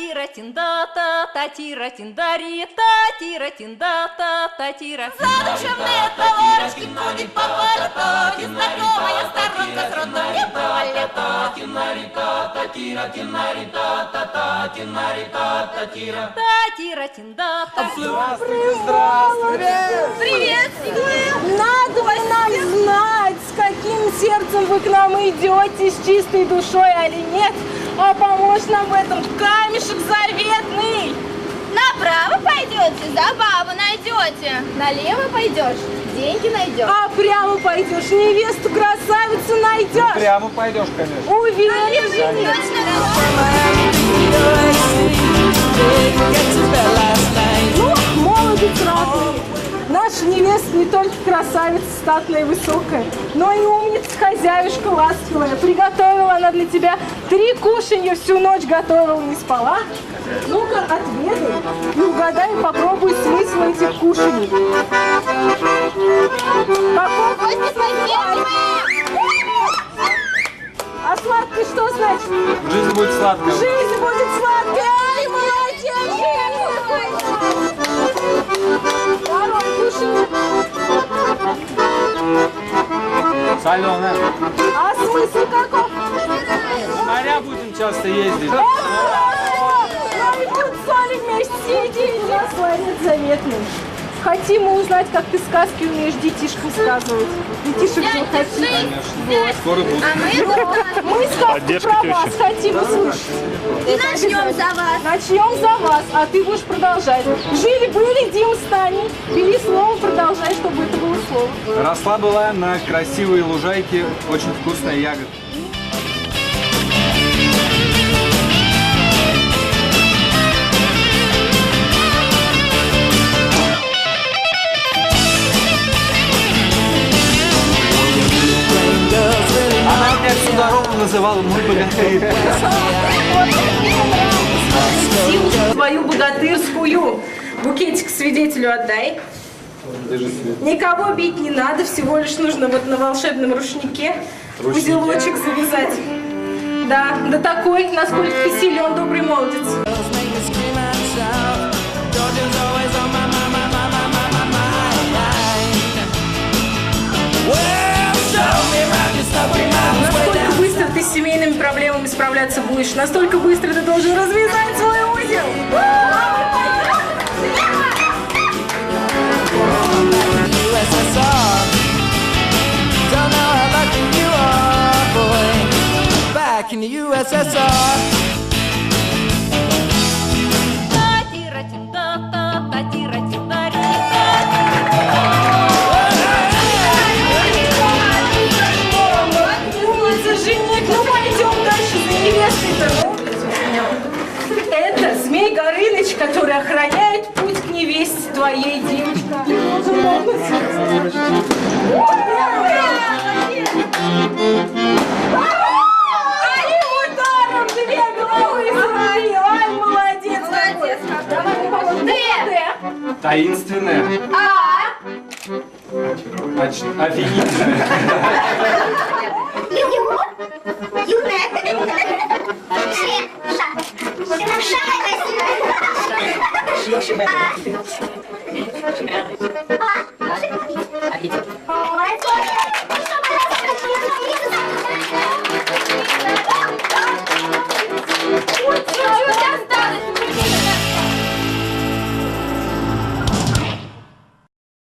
Татира тиндата, татира тиндари, татира тиндата, татира. Задушевные товарищи ходит по пальто, незнакомая сторонка с родом не болит. Татира тиндата. Привет, Надо нам знать, с каким сердцем вы к нам идете, с чистой душой или нет. А поможет нам в этом камешек заветный. Направо пойдете, забаву найдете. Налево пойдешь, деньги найдешь. А прямо пойдешь, невесту красавицу найдешь. Прямо пойдешь, конечно. Уверен, жених. Ну, только красавица статная и высокая, но и умница, хозяюшка ласковая. Приготовила она для тебя три кушанья, всю ночь готовила, не спала. Ну-ка, отведай и угадай, попробуй смысл этих кушаний. Свои А сладкое что значит? Жизнь будет сладкая. Жизнь Соленая. А смысл каков? Моря будем часто ездить. Ну и тут соли вместе сидеть, наслонит заветный. Хотим мы узнать, как ты сказки умеешь детишкам сказывать. Детишек же хотим. Скоро будут. А мы Мы сказки Поддержка про тещи. вас хотим услышать. и начнем за вас. Начнем за вас, а ты будешь продолжать. Жили-были, Дима с Таней. Бери слово, продолжай, чтобы это было слово. Росла была на красивой лужайке очень вкусная ягода. Дорогу называла мой богатырь. Твою богатырскую. Букетик свидетелю отдай. Никого бить не надо, всего лишь нужно вот на волшебном рушнике узелочек завязать. Да, да такой, насколько ты силен, добрый молодец. Справляться будешь, настолько быстро ты должен развязать свой узел. In the USSR. Который охраняет путь к невесте твоей, девочка. Ай, ударом две головы срубил. Ай, молодец какой. Давай. Д. Таинственная. А, Офигительная. よっしゃ。